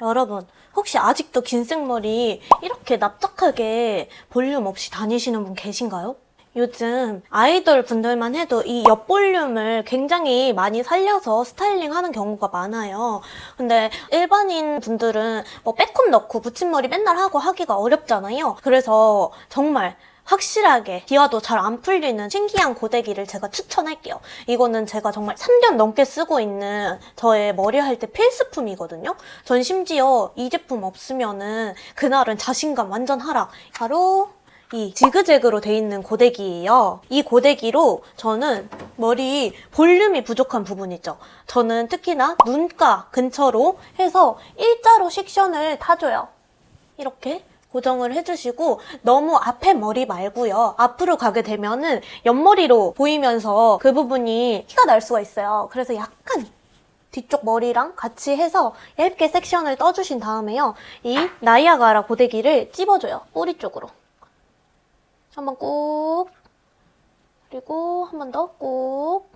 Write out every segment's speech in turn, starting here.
여러분, 혹시 아직도 긴 생머리 이렇게 납작하게 볼륨 없이 다니시는 분 계신가요? 요즘 아이돌 분들만 해도 이 옆볼륨을 굉장히 많이 살려서 스타일링 하는 경우가 많아요. 근데 일반인 분들은 뭐 빼꼼 넣고 붙임머리 맨날 하고 하기가 어렵잖아요. 그래서 정말 확실하게 비와도 잘 안 풀리는 신기한 고데기를 제가 추천할게요. 이거는 제가 정말 3년 넘게 쓰고 있는 저의 머리 할 때 필수품이거든요. 전 심지어 이 제품 없으면은 그날은 자신감 완전 하락. 바로 이 지그재그로 돼 있는 고데기예요. 이 고데기로 저는 머리 볼륨이 부족한 부분 있죠. 저는 특히나 눈가 근처로 해서 일자로 섹션을 타줘요. 이렇게 고정을 해주시고 너무 앞에 머리 말고요. 앞으로 가게 되면은 옆머리로 보이면서 그 부분이 티가 날 수가 있어요. 그래서 약간 뒤쪽 머리랑 같이 해서 얇게 섹션을 떠주신 다음에요. 이 나이아가라 고데기를 찝어줘요. 뿌리 쪽으로. 한번 꾹 그리고 한 번 더 꾹.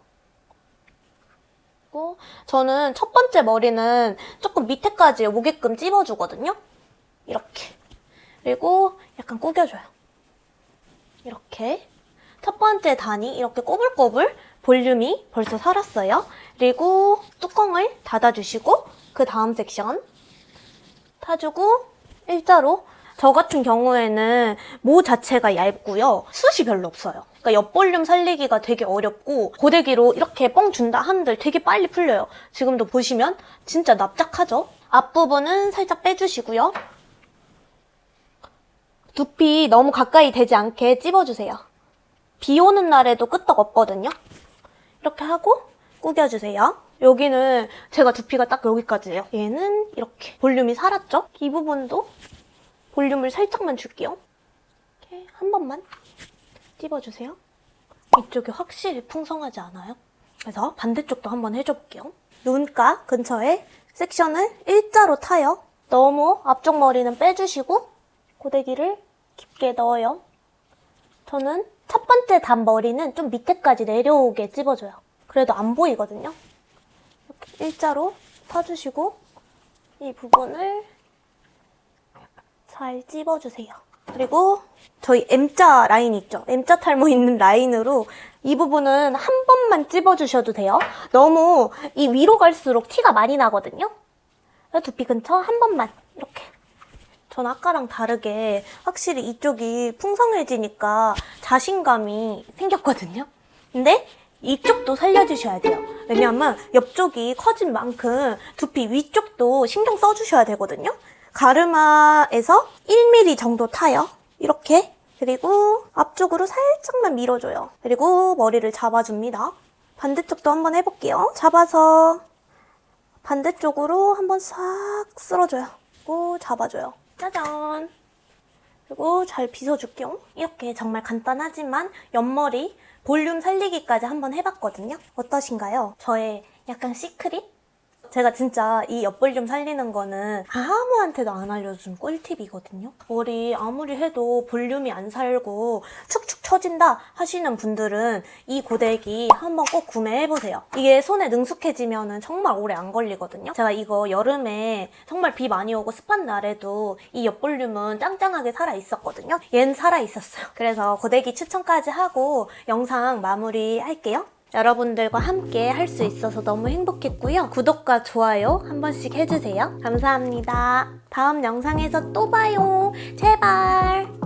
그리고 저는 첫 번째 머리는 조금 밑에까지 오게끔 찝어주거든요. 이렇게. 그리고 약간 구겨줘요. 이렇게. 첫 번째 단이 이렇게 꼬불꼬불 볼륨이 벌써 살았어요. 그리고 뚜껑을 닫아주시고 그 다음 섹션 타주고 일자로 저 같은 경우에는 모 자체가 얇고요. 숱이 별로 없어요. 그러니까 옆볼륨 살리기가 되게 어렵고 고데기로 이렇게 뻥 준다 한들 되게 빨리 풀려요. 지금도 보시면 진짜 납작하죠? 앞부분은 살짝 빼주시고요. 두피 너무 가까이 되지 않게 찝어주세요. 비 오는 날에도 끄떡 없거든요. 이렇게 하고 구겨주세요. 여기는 제가 두피가 딱 여기까지예요. 얘는 이렇게 볼륨이 살았죠? 이 부분도 볼륨을 살짝만 줄게요. 이렇게 한 번만 찝어주세요. 이쪽이 확실히 풍성하지 않아요? 그래서 반대쪽도 한번 해줘볼게요. 눈가 근처에 섹션을 일자로 타요. 너무 앞쪽 머리는 빼주시고 고데기를 깊게 넣어요. 저는 첫 번째 단 머리는 좀 밑에까지 내려오게 찝어줘요. 그래도 안 보이거든요. 이렇게 일자로 타주시고 이 부분을 잘 찝어주세요. 그리고 저희 M자 라인 있죠? M자 탈모 있는 라인으로 이 부분은 한 번만 찝어주셔도 돼요. 너무 이 위로 갈수록 티가 많이 나거든요. 두피 근처 한 번만 이렇게. 전 아까랑 다르게 확실히 이쪽이 풍성해지니까 자신감이 생겼거든요. 근데 이쪽도 살려주셔야 돼요. 왜냐하면 옆쪽이 커진 만큼 두피 위쪽도 신경 써주셔야 되거든요. 가르마에서 1mm 정도 타요. 이렇게. 그리고 앞쪽으로 살짝만 밀어줘요. 그리고 머리를 잡아줍니다. 반대쪽도 한번 해볼게요. 잡아서 반대쪽으로 한번 싹 쓸어줘요. 그리고 잡아줘요. 짜잔. 그리고 잘 빗어줄게요. 이렇게 정말 간단하지만 옆머리 볼륨 살리기까지 한번 해봤거든요. 어떠신가요? 저의 약간 시크릿? 제가 진짜 이 옆볼륨 살리는 거는 아무한테도 안 알려준 꿀팁이거든요. 머리 아무리 해도 볼륨이 안 살고 축축 처진다 하시는 분들은 이 고데기 한번 꼭 구매해보세요. 이게 손에 능숙해지면 정말 오래 안 걸리거든요. 제가 이거 여름에 정말 비 많이 오고 습한 날에도 이 옆볼륨은 짱짱하게 살아있었거든요. 얜 살아있었어요. 그래서 고데기 추천까지 하고 영상 마무리할게요. 여러분들과 함께 할 수 있어서 너무 행복했고요. 구독과 좋아요 한 번씩 해주세요. 감사합니다. 다음 영상에서 또 봐요. 제발.